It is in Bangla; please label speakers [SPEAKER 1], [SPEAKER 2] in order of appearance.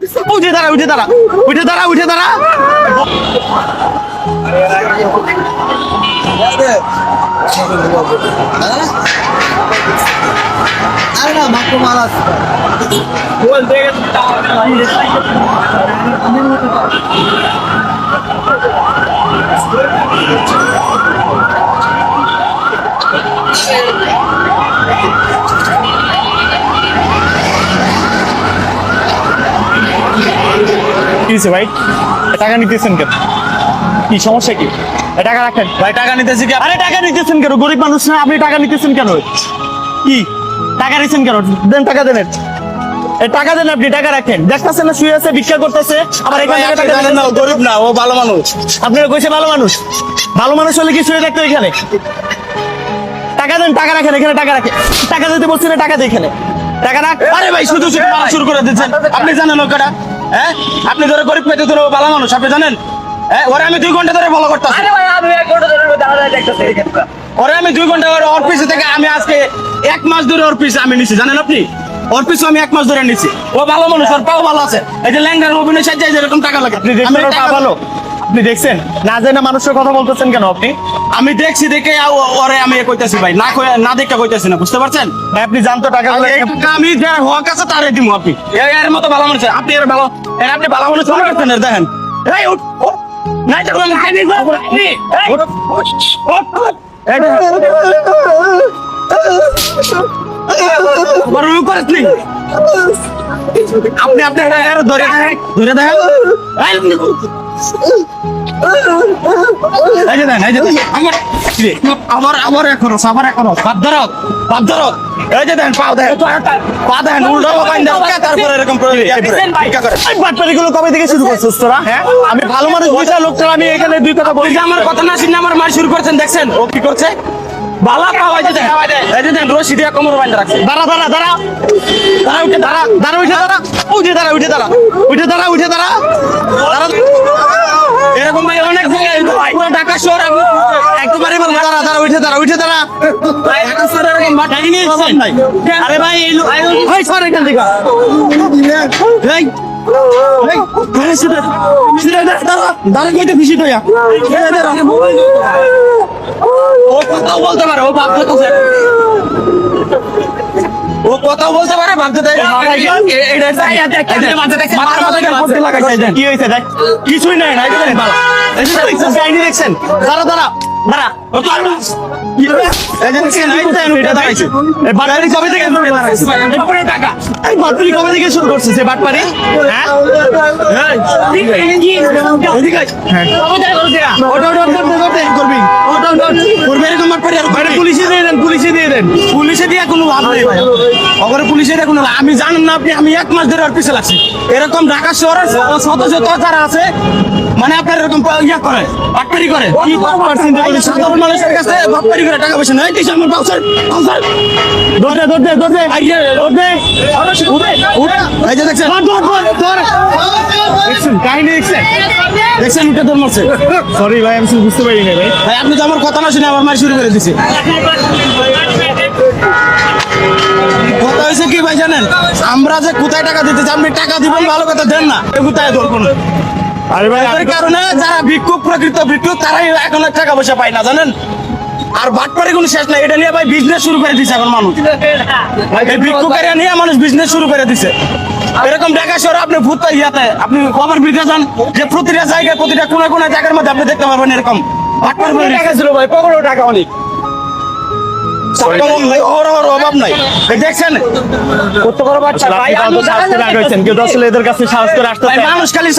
[SPEAKER 1] উঠে দাঁড়া উঠে দাঁড়া। উঠে দাঁড়া উঠে দাঁড়া।
[SPEAKER 2] আরে না মাত্র মাল আছে
[SPEAKER 1] কি ভাই? টাকা নিতেছেন কেন? কি সমস্যা কি? টাকা রাখেন। ভাই টাকা নিতেছি কি আরে টাকা নিতেছেন কেন? গরিব মানুষ না আপনি টাকা নিতেছেন কেন? কি? টাকা নিচ্ছেন কেন? দেন টাকা দেন টাকা দেন আপনি টাকা রাখেন। দেখতেছেন না শুয়ে আছে ভিক্ষা করতেছে আবার এখানে টাকা দেন না গরিব না ও ভালো মানুষ। আপনারা কইছে ভালো মানুষ। ভালো মানুষ হলে কি শুয়ে থাকতো এখানে? টাকা দেন টাকা রাখেন এখানে টাকা রাখেন। টাকা দিতে বলছি না টাকা দিয়ে এখানে। টাকা রাখ। আরে ভাই শুধু শুধু শুরু করে দিচ্ছেন। আপনি জানেন ওটা হ্যাঁ? আপনি ধরে গরিব পেতে ধরে ভালো মানুষ আপনি জানেন? হ্যাঁ ওরা আমি দুই ঘণ্টা ধরে ভালো করতাম ওরে আমি দুই ঘণ্টা ধরে ওর পিছে থেকে আমি আজকে এক মাস ধরে ওর পিছে আমি নিছি জানেন আপনি? ওর পিছু আমি এক মাস ধরে নিছি। ও ভালো মানুষ ওর পাও ভালো আছে। এই যে ল্যাংড়ার অভিনয় সাজ্জায় যেরকম টাকা লাগে। আপনি ভালো। আপনি দেখছেন? না জেনে মানুষের কথা বলতেছেন কেন আপনি? আমি দেখছি দেখে ওরে আমি এ কইতাছি ভাই। না না দেখে কইতাছি না বুঝতে পারছেন? ভাই আপনি জানতো টাকা আমি যার হক আছে তারে দিমু আপনি। এর মতো ভালো মানুষ আপনি এর ভালো এর আপনি ভালো মানুষ মনে করতেন এর দেখেন। এই উঠ উঠ। নাই তো কোনো নেই আপনি এই, করিস নি। আপনি আপনি ধরে দেখেন ধরে দেখেন। আবার আবার এখনও আবার এখনও বাদ ধরো বাদ ধরো। এই যে দেখেন পাও দেখেন পা দেখেন উল্টো বাইন দাও তারপরে এরকম করে ভিক্ষা করে। এই বাটপারি গুলো কবে থেকে শুরু করছিস তোরা হ্যাঁ। আমি ভালো মানুষ বুঝা লোকটা আমি এখানে দুই কথা বলি। আমার কথা না শুনে আমার মার শুরু করছেন দেখছেন? ও কি করছে? বালা পাওয়া যেতে এই যে রশি দিয়ে কোমর বাইন রাখছে দাঁড়া দাঁড়া দাঁড়া দাঁড়া উঠে দাঁড়া দাঁড়া উঠে দাঁড়া উঠে দাঁড়া উঠে দাঁড়া উঠে দাঁড়া উঠে দাঁড়া দাঁড়া এরকম ভাই অনেক জায়গায় পুরো ঢাকা শহর একবারে দাঁড়া দাঁড়া উঠে দাঁড়া উঠে দাঁড়া ঢাকা শহরে এরকম মাঠ নিয়ে এসেছেন আরে ভাই এই ভাই সর এখান থেকে শুনে, দাঁড়া, দাঁড়া, দাঁড়া, কইতে খুশি তো ইয়া। দাঁড়া। ও কথাও বলতে পারে ও ভাবতে তো ও কথাও বলতে পারে ভাবতে দেয় কি হয়েছে দেখ কিছুই নাই যে দেখছেন দাঁড়া দাঁড়া দাঁড়া কোথায় এটা দাঁড়াইছে দিয়ে পুলিশে দিয়ে কোনো লাভ নেই ভাই। অগরে পুলিশে দিয়ে কোনো আমি জানেন না আপনি আমি এক মাস ধরে ওর পিছে লাগছি। এরকম ঢাকা শহরের শত শত যারা আছে মানে আপনার এরকম ইয়া করে বাটপারি করে। কি সাধারণ মানুষের কাছে বাটপারি করে টাকা পয়সা নাই কিছু আমার বাউসার বাউসার দৌড়ে দৌড়ে দৌড়ে আইয়ে দৌড়ে উঠে উঠে। এই যে দেখছেন। ধর ধর ধর দেখছেন? কাহিনী দেখছেন? দেখছেন উঠে দৌড় মারছে। সরি ভাই আমি বুঝতে পারি না ভাই। ভাই আপনি তো আমার কথা না শুনে আমার মার শুরু করে দিছে। ভাই জানেন আমরা যে কোথায় টাকা দিতে চাই, আপনি টাকা দিবেন ভালো কথা দেন না। কোথায় ধরবো না আরে ভাই এর কারণে যারা ভিক্ষুক প্রকৃত ভিক্ষুক তারাই এখন টাকা পয়সা পায় না জানেন? আর বাটপারে কোনো শেষ নাই এটা নিয়ে ভাই বিজনেস শুরু করে দিছে এখন মানুষ। এই ভিক্ষুকেরা নিয়ে মানুষ বিজনেস শুরু করে দিছে। এরকম ঢাকা শহরে আপনি ভূত ইয়াতে আপনি খবর বিদ্যা যান যে প্রতিটা জায়গায় প্রতিটা কোনা কোনা জায়গার মধ্যে আপনি দেখতে পারবেন এরকম। বাটপার টাকা ছিল ভাই? পকেটও টাকা অনেক। অভাব নাই। এই দেখছেন? কত বড় বাচ্চা ভাই মানুষ খালি